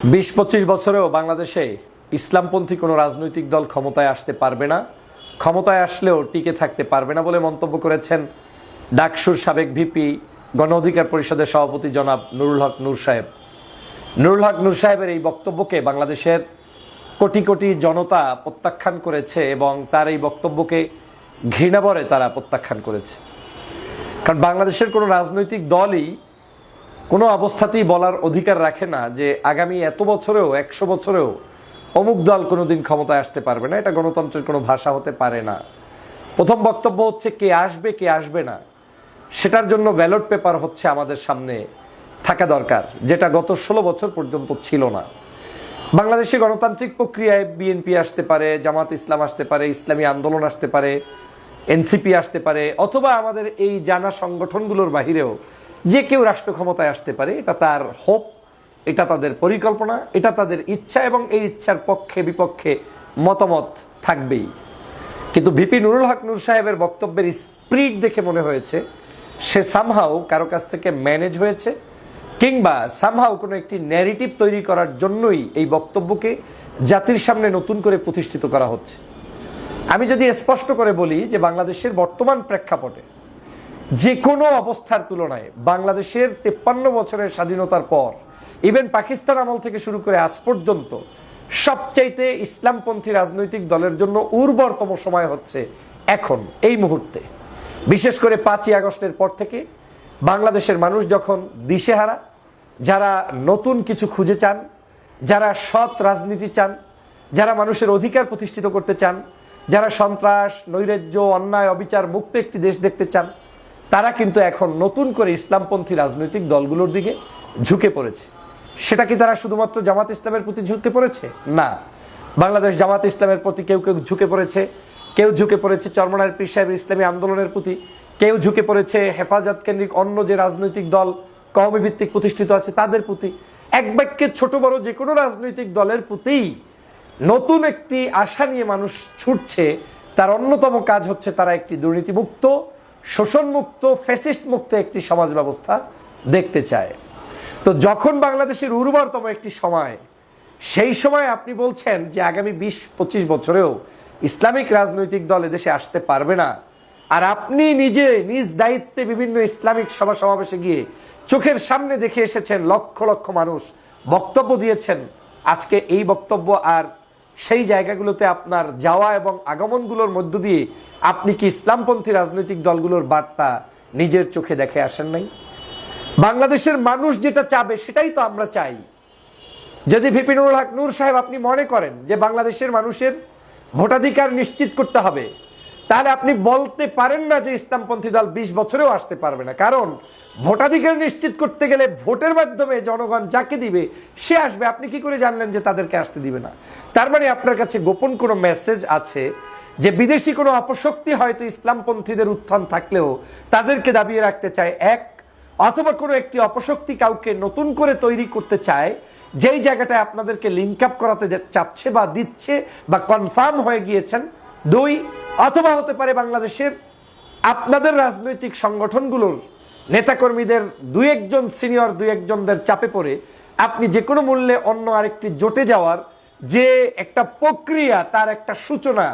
বিশ পঁচিশ বছরেও বাংলাদেশে ইসলামপন্থী কোনো রাজনৈতিক দল ক্ষমতায় আসতে পারবে না, ক্ষমতায় আসলেও টিকে থাকতে পারবে না বলে মন্তব্য করেছেন ডাকসুর সাবেক ভিপি, গণ অধিকার পরিষদের সভাপতি জনাব নুরুল হক নূর সাহেব। নুরুল হক নূর সাহেবের এই বক্তব্যকে বাংলাদেশের কোটি কোটি জনতা প্রত্যাখ্যান করেছে এবং তার এই বক্তব্যকে ঘৃণাবরে তারা প্রত্যাখ্যান করেছে। কারণ বাংলাদেশের কোনো রাজনৈতিক দলই কোনো অবস্থাতেই বলার অধিকার রাখে না যে আগামী এত বছরেও, একশো বছরেও অমুক দল কোনো দিন ক্ষমতায় আসতে পারবে না। এটা গণতন্ত্রের কোনো ভাষা হতে পারে না। প্রথম বক্তব্য হচ্ছে কে আসবে কে আসবে না। সেটার জন্য ব্যালট পেপার হচ্ছে আমাদের সামনে থাকা দরকার, যেটা গত ষোলো বছর পর্যন্ত ছিল না। বাংলাদেশে গণতান্ত্রিক প্রক্রিয়ায় বিএনপি আসতে পারে, জামাত ইসলাম আসতে পারে, ইসলামী আন্দোলন আসতে পারে এনসিপি আসতে পারে, অথবা আমাদের এই জানা সংগঠনগুলোর বাহিরেও যে কেউ রাষ্ট্র ক্ষমতায় আসতে পারে, এটা তার হোপ, এটা তাদের পরিকল্পনা, এটা তাদের ইচ্ছা এবং এই ইচ্ছার পক্ষে বিপক্ষে মতামত থাকবেই। কিন্তু ভিপি নুরুল হক নুর সাহেবের বক্তব্যের স্প্রিট দেখে মনে হয়েছে, সে সামহাও কারও কাছ থেকে ম্যানেজ হয়েছে, কিংবা সামহাও কোনো একটি ন্যারেটিভ তৈরি করার জন্যই এই বক্তব্যকে জাতির সামনে নতুন করে প্রতিষ্ঠিত করা হচ্ছে। আমি যদি স্পষ্ট করে বলি যে বাংলাদেশের বর্তমান প্রেক্ষাপটে যে কোনো অবস্থার তুলনায় বাংলাদেশের তেপ্পান্ন বছরের স্বাধীনতার পর ইভেন পাকিস্তান আমল থেকে শুরু করে আজ পর্যন্ত, সবচাইতে ইসলামপন্থী রাজনৈতিক দলের জন্য উর্বরতম সময় হচ্ছে এখন, এই মুহূর্তে। বিশেষ করে পাঁচই আগস্টের পর থেকে বাংলাদেশের মানুষ যখন দিশেহারা, যারা নতুন কিছু খুঁজে চান, যারা সৎ রাজনীতি চান, যারা মানুষের অধিকার প্রতিষ্ঠিত করতে চান, যারা সন্ত্রাস, নৈরাজ্য, অন্যায়, অবিচার মুক্ত একটি দেশ দেখতে চান তারা কিন্তু এখন নতুন করে ইসলামপন্থী রাজনৈতিক দলগুলোর দিকে ঝুঁকে পড়েছে। সেটা কি তারা শুধুমাত্র জামাত ইসলামের প্রতি ঝুঁকে পড়েছে? না। বাংলাদেশ জামাত ইসলামের প্রতি কেউ কেউ ঝুঁকে পড়েছে। কেউ ঝুঁকে পড়েছে চরমনার পীর সাহেবের ইসলামী আন্দোলনের প্রতি। কেউ ঝুঁকে পড়েছে হেফাজত কেন্দ্রিক অন্য যে রাজনৈতিক দল কওমি ভিত্তিক প্রতিষ্ঠিত আছে তাদের প্রতি। এক বাক্যে ছোট বড় যে কোনো রাজনৈতিক দলের প্রতিই নতুন একটি আশা নিয়ে মানুষ ছুটছে, তার অন্যতম কাজ হচ্ছে তারা একটি দুর্নীতিমুক্ত শোষণমুক্ত ফ্যাসিস্ট মুক্ত একটি সমাজ ব্যবস্থা দেখতে চায়। তো যখন বাংলাদেশের উর্বরতম একটি সময়, সেই সময় আপনি বলছেন যে আগামী বিশ, পঁচিশ বছরেও ইসলামিক রাজনৈতিক দল এদেশে আসতে পারবে না। আর আপনি নিজে নিজ দায়িত্বে বিভিন্ন ইসলামিক সভা সমাবেশে গিয়ে চোখের সামনে দেখে এসেছেন লক্ষ লক্ষ মানুষ বক্তব্য দিয়েছেন। আজকে এই বক্তব্য আর সেই জায়গাগুলোতে আপনার যাওয়া এবং আগমনগুলোর মধ্য দিয়ে আপনি কি ইসলামপন্থী রাজনৈতিক দলগুলোর বার্তা নিজের চোখে দেখে আসেন নাই? বাংলাদেশের মানুষ যেটা চাবে সেটাই তো আমরা চাই। যদি ভিপিনুল হক নূর সাহেব আপনি মনে করেন যে বাংলাদেশের মানুষের ভোটাধিকার নিশ্চিত করতে হবে তাহলে আপনি বলতে পারেন না যে ইসলামপন্থী দল বিশ বছরেও আসতে পারবে না। কারণ ভোটাধিকার নিশ্চিত করতে গেলে ভোটের মাধ্যমে জনগণ যাকে দিবে, সে আসবে। আপনি কি করে জানলেন যে তাদেরকে আসতে দিবে না? তার মানে আপনার কাছে গোপন কোনো মেসেজ আছে যে বিদেশি কোনো অপশক্তি হয়তো ইসলামপন্থীদের উত্থান থাকলেও তাদেরকে দাবিয়ে রাখতে চায় এক, অথবা কোনো একটি অপশক্তি কাউকে নতুন করে তৈরি করতে চায়, যেই জায়গাটায় আপনাদেরকে লিঙ্ক আপ করাতে চাচ্ছে বা দিচ্ছে বা কনফার্ম হয়ে গিয়েছেন দুই, অথবা হতে পারে বাংলাদেশের আপনাদের রাজনৈতিক সংগঠনগুলোর নেতাকর্মীদের দুই একজন সিনিয়র, দুই একজনদের চাপে পড়ে আপনি যে কোনো মূল্যে অন্য আরেকটি জোটে যাওয়ার যে একটা প্রক্রিয়া, তার একটা সূচনা,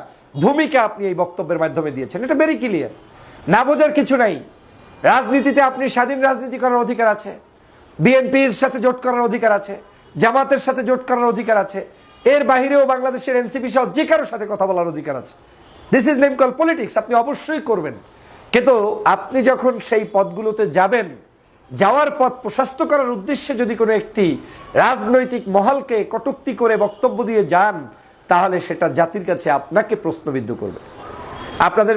ভূমিকা আপনি এই বক্তব্যের মাধ্যমে দিয়েছেন, এটা ভেরি ক্লিয়ার না বোঝার কিছু নাই। রাজনীতিতে আপনি স্বাধীন রাজনীতি করার অধিকার আছে, বিএনপির সাথে জোট করার অধিকার আছে, জামাতের সাথে জোট করার অধিকার আছে এর বাহিরেও বাংলাদেশের এনসিপি সহ যে কারোর সাথে কথা বলার অধিকার আছে। This is name call politics আপনি অবশ্যই করবেন। কিন্তু আপনি যখন সেই পদগুলোতে যাবেন, যাওয়ার পথ প্রশস্ত করার উদ্দেশ্যে যদি কোনো একটি রাজনৈতিক মহলকে কটুক্তি করে বক্তব্য দিয়ে যান, তাহলে সেটা জাতির কাছে আপনাকে প্রশ্নবিদ্ধ করবে। আপনাদের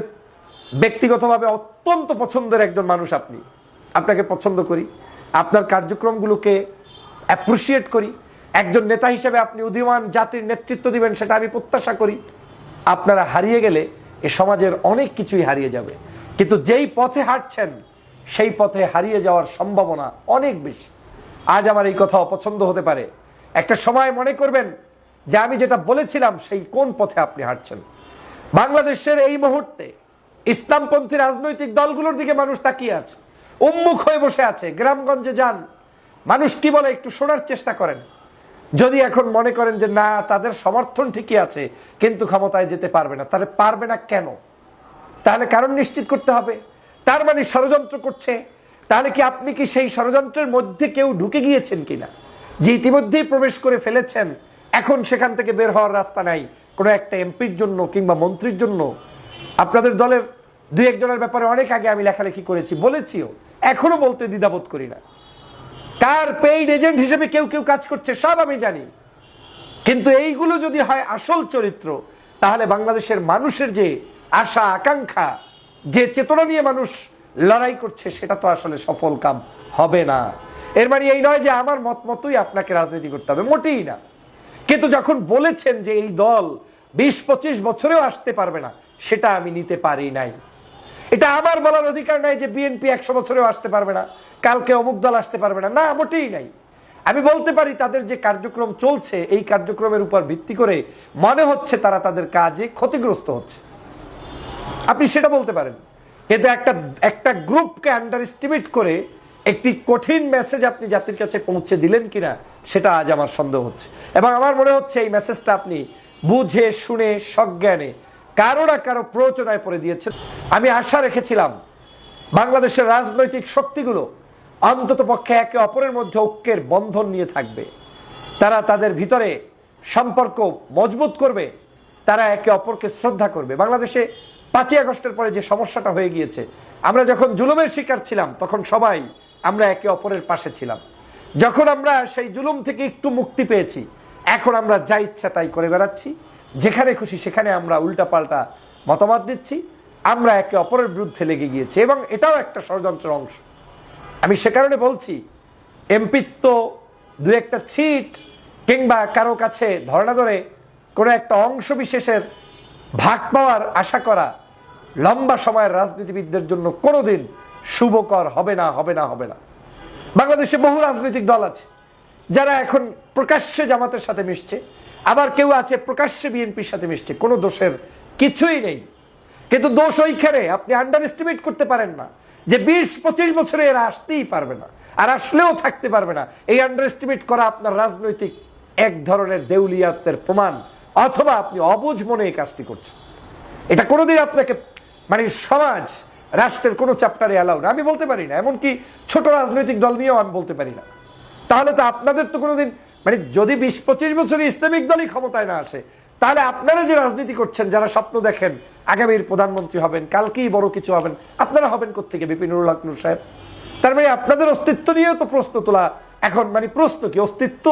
ব্যক্তিগতভাবে অত্যন্ত পছন্দের একজন মানুষ আপনি। আপনাকে পছন্দ করি। আপনার কার্যক্রমগুলোকে অ্যাপ্রিসিয়েট করি। একজন নেতা হিসেবে আপনি উদীয়মান জাতির নেতৃত্ব দিবেন, সেটা আমি প্রত্যাশা করি। আপনারা হারিয়ে গেলে এ সমাজের অনেক কিছুই হারিয়ে যাবে। কিন্তু যেই পথে হাঁটছেন, সেই পথে হারিয়ে যাওয়ার সম্ভাবনা অনেক বেশি। আজ আমার এই কথা অপছন্দ হতে পারে। একটা সময় মনে করবেন যে আমি যেটা বলেছিলাম, সেই কোন পথে আপনি হাঁটছেন। বাংলাদেশের এই মুহূর্তে ইসলামপন্থী রাজনৈতিক দলগুলোর দিকে মানুষ তাকিয়ে আছে। উন্মুখ হয়ে বসে আছে। গ্রামগঞ্জে যান। মানুষ কি বলে একটু শোনার চেষ্টা করেন। যদি এখন মনে করেন যে না, তাদের সমর্থন ঠিকই আছে, কিন্তু ক্ষমতায় যেতে পারবে না, তাহলে পারবে না কেন? তাহলে কারণ নিশ্চিত করতে হবে। তার মানে ষড়যন্ত্র করছে। তাহলে কি আপনি কি সেই ষড়যন্ত্রের মধ্যে কেউ ঢুকে গিয়েছেন কিনা? যে ইতিমধ্যেই প্রবেশ করে ফেলেছেন, এখন সেখান থেকে বের হওয়ার রাস্তা নাই, কোনো একটা এমপির জন্য কিংবা মন্ত্রীর জন্য। আপনাদের দলের দুই একজনের ব্যাপারে অনেক আগে আমি লেখালেখি করেছি, বলেছিও, এখনও বলতে দ্বিধাবোধ করি না। কার পেইড এজেন্ট হিসেবে কেউ কেউ কাজ করছে, সব আমি জানি। কিন্তু এইগুলো যদি হয় আসল চরিত্র, তাহলে বাংলাদেশের মানুষের যে আশা, আকাঙ্ক্ষা, যে চেতনা নিয়ে মানুষ লড়াই করছে, সেটা তো আসলে সফল কাম হবে না। এর মানে এই নয় যে আমার মত মতোই আপনাকে রাজনীতি করতে হবে, মোটেই না। কিন্তু যখন বলেছেন যে এই দল বিশ পঁচিশ বছরেও আসতে পারবে না, সেটা আমি নিতে পারি নাই। এটা আমার বলার অধিকার নাই যে বিএনপি একশো বছরেও আসতে পারবে না, কালকে অমুক দল আসতে পারবে না। না, মোটেই নাই। আমি বলতে পারি তাদের যে কার্যক্রম চলছে, এই কার্যক্রমের উপর ভিত্তি করে মনে হচ্ছে তারা তাদের কাজে ক্ষতিগ্রস্ত হচ্ছে। আপনি সেটা বলতে পারেন। কিন্তু একটা একটা গ্রুপকে আন্ডার এস্টিমেট করে একটি কঠিন মেসেজ আপনি জাতির কাছে পৌঁছে দিলেন কিনা, সেটা আজ আমার সন্দেহ হচ্ছে। এবং আমার মনে হচ্ছে এই মেসেজটা আপনি বুঝে, শুনে, সজ্ঞানে কারও না কারও প্ররোচনায় পড়ে দিয়েছেন আমি আশা রেখেছিলাম বাংলাদেশের রাজনৈতিক শক্তিগুলো অন্তত পক্ষে একে অপরের মধ্যে ঐক্যের বন্ধন নিয়ে থাকবে। তারা তাদের ভিতরে সম্পর্ক মজবুত করবে, তারা একে অপরকে শ্রদ্ধা করবে। বাংলাদেশে পাঁচই আগস্টের পরে যে সমস্যাটা হয়ে গিয়েছে, আমরা যখন জুলুমের শিকার ছিলাম, তখন সবাই আমরা একে অপরের পাশে ছিলাম। যখন আমরা সেই জুলুম থেকে একটু মুক্তি পেয়েছি, এখন আমরা যা ইচ্ছা তাই করে বেড়াচ্ছি। যেখানে খুশি সেখানে আমরা উল্টাপাল্টা মতামত দিচ্ছি, আমরা একে অপরের বিরুদ্ধে লেগে গিয়েছি এবং এটাও একটা ষড়যন্ত্রের অংশ। আমি সে কারণে বলছি এমপিত্ব দু একটা ছিট কিংবা কারও কাছে ধর্ণা ধরে কোনো একটা অংশ বিশেষের ভাগ পাওয়ার আশা করা লম্বা সময়ের রাজনীতিবিদদের জন্য কোনোদিন শুভকর হবে না হবে না হবে না। বাংলাদেশে বহু রাজনৈতিক দল আছে যারা এখন প্রকাশ্যে জামাতের সাথে মিশছে। আবার কেউ আছে প্রকাশ্যে বিএনপির সাথে মিশছে, কোনো দোষের কিছুই নেই। কিন্তু দোষ ওইখানে, আপনি আন্ডার এস্টিমেট করতে পারেন না যে বিশ, পঁচিশ বছরে এরা আসতেই পারবে না, আর আসলেও থাকতে পারবে না। এই আন্ডার এস্টিমেট করা আপনার রাজনৈতিক এক ধরনের দেউলিয়াত্বের প্রমাণ, অথবা আপনি অবুঝ মনে এই কাজটি করছেন। এটা কোনোদিন আপনাকে মানে সমাজ, রাষ্ট্রের কোনো চ্যাপ্টারে অ্যালাউ না। আমি বলতে পারি না, এমনকি ছোট রাজনৈতিক দল নিয়েও আমি বলতে পারি না। তাহলে তো আপনাদের তো কোনোদিন মানে যদি বিশ, পঁচিশ বছর ইসলামিক দলই ক্ষমতায় না আসে, তাহলে আপনারা যে রাজনীতি করছেন, যারা স্বপ্ন দেখেন, আগামীর প্রধানমন্ত্রী হবেন, কালকেই বড় কিছু হবেন, আপনারা হবেন কোথেকে বিপিনুর নূর সাহেব? তার মানে আপনাদের অস্তিত্ব নিয়েও তো প্রশ্ন তোলা, এখন মানে প্রশ্ন কি? অস্তিত্ব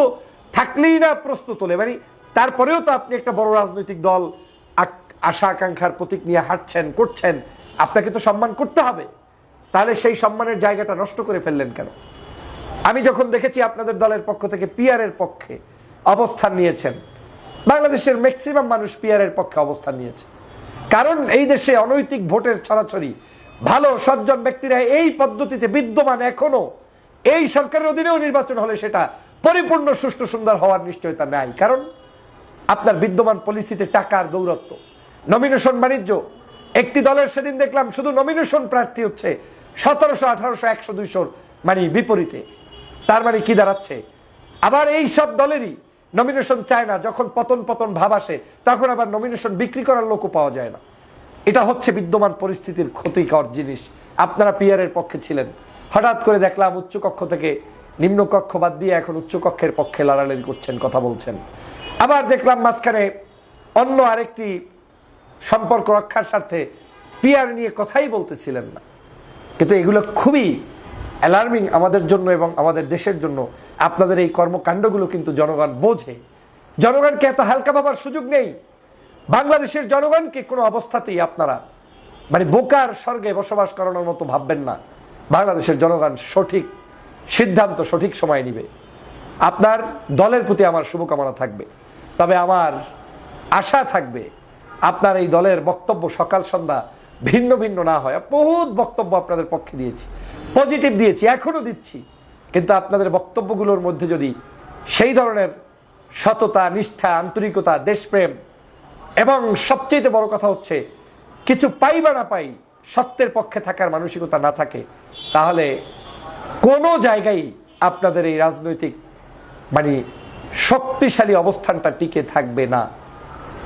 থাকলেই না প্রশ্ন তোলে? মানে তারপরেও তো আপনি একটা বড় রাজনৈতিক দল আশা আকাঙ্ক্ষার প্রতীক নিয়ে হাঁটছেন, করছেন, আপনাকে তো সম্মান করতে হবে। তাহলে সেই সম্মানের জায়গাটা নষ্ট করে ফেললেন কেন? আমি যখন দেখেছি আপনাদের দলের পক্ষ থেকে পিয়ারের পক্ষে অবস্থান নিয়েছেন, বাংলাদেশের ম্যাক্সিমাম মানুষ পিয়ারের পক্ষে অবস্থান নিয়েছে। কারণ এই দেশে অনৈতিক ভোটের ছড়াছড়ি, ভালো, সজ্জন ব্যক্তিরা এই পদ্ধতিতে বিদ্যমান এখনও। এই সরকারের অধীনেও নির্বাচন হলে সেটা পরিপূর্ণ, সুষ্ঠু, সুন্দর হওয়ার নিশ্চয়তা নাই। কারণ আপনার বিদ্যমান পলিসিতে টাকার দৌরত্ব নমিনেশন বাণিজ্য। একটি দলের সেদিন দেখলাম শুধু নমিনেশন প্রার্থী হচ্ছে সতেরোশো, আঠারোশো, একশো, দুইশোর মানে বিপরীতে। তার মানে কি দাঁড়াচ্ছে? আবার এই সব দলেরই নমিনেশন চায় না, যখন পতন পতন ভাব আসে, তখন আবার নমিনেশন বিক্রি করার লোকও পাওয়া যায় না। এটা হচ্ছে বিদ্যমান পরিস্থিতির ক্ষতিকর জিনিস। আপনারা পিয়ারের পক্ষে ছিলেন। হঠাৎ করে দেখলাম উচ্চকক্ষ থেকে নিম্নকক্ষ বাদ দিয়ে এখন উচ্চকক্ষের পক্ষে লড়ালড়ি করছেন, কথা বলছেন। আবার দেখলাম মাঝখানে অন্য আরেকটি সম্পর্ক রক্ষার স্বার্থে পিয়ার নিয়ে কথাই বলতেছিলেন না। কিন্তু এগুলো খুবই অ্যালার্মিং আমাদের জন্য এবং আমাদের দেশের জন্য। আপনাদের এই কর্মকাণ্ডগুলো কিন্তু জনগণ বোঝে। জনগণকে এত হালকা ভাবার সুযোগ নেই। বাংলাদেশের জনগণকে কোনো অবস্থাতেই আপনারা মানে বোকার স্বর্গে বসবাস করানোর মতো ভাববেন না। বাংলাদেশের জনগণ সঠিক সিদ্ধান্ত, সঠিক সময় নিবে। আপনার দলের প্রতি আমার শুভকামনা থাকবে। তবে আমার আশা থাকবে, আপনার এই দলের বক্তব্য সকাল সন্ধ্যা ভিন্ন ভিন্ন না হয়। বহুত বক্তব্য আপনাদের পক্ষে দিয়েছি পজিটিভ দিয়েছি এখনও দিচ্ছি। কিন্তু আপনাদের বক্তব্যগুলোর মধ্যে যদি সেই ধরনের সততা, নিষ্ঠা, আন্তরিকতা, দেশপ্রেম এবং সবচেয়ে বড় কথা হচ্ছে, কিছু পাই বা না পাই, সত্যের পক্ষে থাকার মানসিকতা না থাকে, তাহলে কোনো জায়গায় আপনাদের এই রাজনৈতিক মানে শক্তিশালী অবস্থানটা টিকে থাকবে না।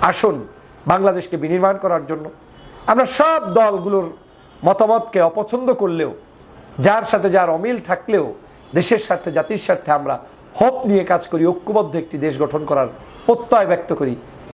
আসুন বাংলাদেশকে বিনির্মাণ করার জন্য আমরা সব দলগুলোর মতামতকে অপছন্দ করলেও, যার সাথে যার অমিল থাকলেও, দেশের স্বার্থে, জাতির স্বার্থে আমরা হোপ নিয়ে কাজ করি, ঐক্যবদ্ধ একটি দেশ গঠন করার প্রত্যয় ব্যক্ত করি।